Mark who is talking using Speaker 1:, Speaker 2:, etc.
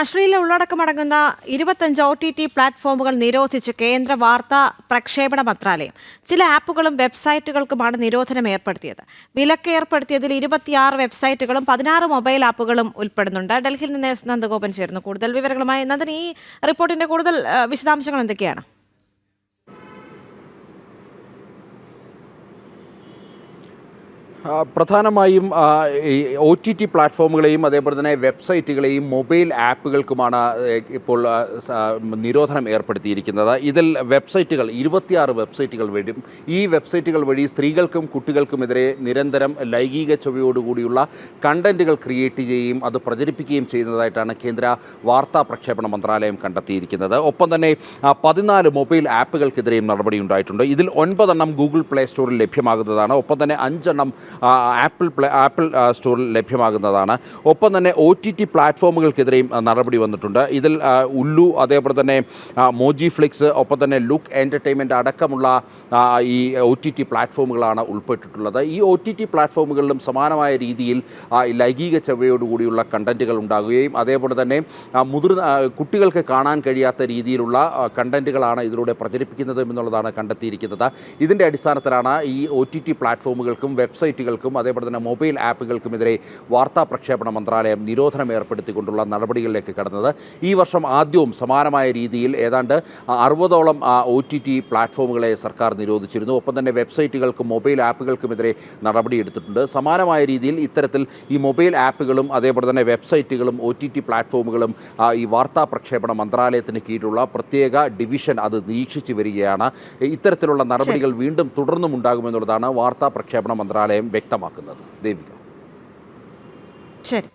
Speaker 1: അശ്ലീല ഉള്ളടക്കമടങ്ങുന്ന ഇരുപത്തഞ്ച് O T T പ്ലാറ്റ്ഫോമുകൾ നിരോധിച്ച് കേന്ദ്ര വാർത്താ പ്രക്ഷേപണ മന്ത്രാലയം. ചില ആപ്പുകളും വെബ്സൈറ്റുകൾക്കുമാണ് നിരോധനം ഏർപ്പെടുത്തിയത്. വിലക്ക് ഏർപ്പെടുത്തിയതിൽ ഇരുപത്തിയാറ് വെബ്സൈറ്റുകളും പതിനാറ് മൊബൈൽ ആപ്പുകളും ഉൾപ്പെടുന്നുണ്ട്. ഡൽഹിയിൽ നിന്ന് നന്ദഗോപൻ ചേർന്നു കൂടുതൽ വിവരങ്ങളുമായി നന്ദൻ ഈ റിപ്പോർട്ടിന്റെ കൂടുതൽ വിശദാംശങ്ങൾ എന്തൊക്കെയാണ്?
Speaker 2: പ്രധാനമായും ഒ ടി ടി പ്ലാറ്റ്ഫോമുകളെയും അതേപോലെ തന്നെ വെബ്സൈറ്റുകളെയും മൊബൈൽ ആപ്പുകൾക്കുമാണ് ഇപ്പോൾ നിരോധനം ഏർപ്പെടുത്തിയിരിക്കുന്നത്. ഇതിൽ വെബ്സൈറ്റുകൾ ഇരുപത്തിയാറ് വെബ്സൈറ്റുകൾ വരും ഈ വെബ്സൈറ്റുകൾ വഴി സ്ത്രീകൾക്കും കുട്ടികൾക്കുമെതിരെ നിരന്തരം ലൈംഗിക ചൊവ്വയോടുകൂടിയുള്ള കണ്ടന്റുകൾ ക്രിയേറ്റ് ചെയ്യുകയും അത് പ്രചരിപ്പിക്കുകയും ചെയ്യുന്നതായിട്ടാണ് കേന്ദ്ര വാർത്താ പ്രക്ഷേപണ മന്ത്രാലയം കണ്ടെത്തിയിരിക്കുന്നത്. ഒപ്പം തന്നെ പതിനാല് മൊബൈൽ ആപ്പുകൾക്കെതിരെയും നടപടിയുണ്ടായിട്ടുണ്ട് ഇതിൽ ഒൻപതെണ്ണം ഗൂഗിൾ പ്ലേ സ്റ്റോറിൽ ലഭ്യമാകുന്നതാണ്. ഒപ്പം തന്നെ അഞ്ചെണ്ണം ആപ്പിൾ ആപ്പിൾ സ്റ്റോറിൽ ലഭ്യമാകുന്നതാണ്. ഒപ്പം തന്നെ ഒ ടി ടി പ്ലാറ്റ്ഫോമുകൾക്കെതിരെയും നടപടി വന്നിട്ടുണ്ട്. ഇതിൽ ഉല്ലു അതേപോലെ തന്നെ മോജി ഫ്ലിക്സ് ഒപ്പം തന്നെ ലുക്ക് എന്റർടൈൻമെന്റ് അടക്കമുള്ള ഈ ഒ ടി ടി പ്ലാറ്റ്ഫോമുകളാണ് ഉൾപ്പെട്ടിട്ടുള്ളത്. ഈ ഒ ടി ടി പ്ലാറ്റ്ഫോമുകളിലും സമാനമായ രീതിയിൽ ലൈംഗിക ചവയോടുകൂടിയുള്ള കണ്ടന്റുകൾ ഉണ്ടാകുകയും അതേപോലെ തന്നെ മുതിർ മുതിർന്ന കുട്ടികൾക്ക് കാണാൻ കഴിയാത്ത രീതിയിലുള്ള കണ്ടന്റുകളാണ് ഇതിലൂടെ പ്രചരിപ്പിക്കുന്നത് എന്നുള്ളതാണ് കണ്ടെത്തിയിരിക്കുന്നത്. ഇതിന്റെ അടിസ്ഥാനത്തിലാണ് ഈ ഒ ടി ടി പ്ലാറ്റ്ഫോമുകൾക്കും വെബ്സൈറ്റുകൾക്കും അതേപോലെ തന്നെ മൊബൈൽ ആപ്പുകൾക്കുമെതിരെ വാർത്താ പ്രക്ഷേപണ മന്ത്രാലയം നിരോധനം ഏർപ്പെടുത്തിക്കൊണ്ടുള്ള നടപടികളിലേക്ക് കടന്നത്. ഈ വർഷം ആദ്യവും സമാനമായ രീതിയിൽ ഏതാണ്ട് അറുപതോളം ഒ ടി ടി പ്ലാറ്റ്ഫോമുകളെ സർക്കാർ നിരോധിച്ചിരുന്നു. ഒപ്പം തന്നെ വെബ്സൈറ്റുകൾക്കും മൊബൈൽ ആപ്പുകൾക്കുമെതിരെ നടപടിയെടുത്തിട്ടുണ്ട് സമാനമായ രീതിയിൽ ഇത്തരത്തിൽ ഈ മൊബൈൽ ആപ്പുകളും അതേപോലെ തന്നെ വെബ്സൈറ്റുകളും ഒ ടി ടി പ്ലാറ്റ്ഫോമുകളും ഈ വാർത്താ പ്രക്ഷേപണ മന്ത്രാലയത്തിന് കീഴിലുള്ള പ്രത്യേക ഡിവിഷൻ അത് നിരീക്ഷിച്ചു വരികയാണ്. ഇത്തരത്തിലുള്ള നടപടികൾ വീണ്ടും തുടർന്നും ഉണ്ടാകുമെന്നുള്ളതാണ് വാർത്താ പ്രക്ഷേപണ മന്ത്രാലയം വ്യക്തമാക്കുന്നത്. ദേവിക.
Speaker 1: ശരി.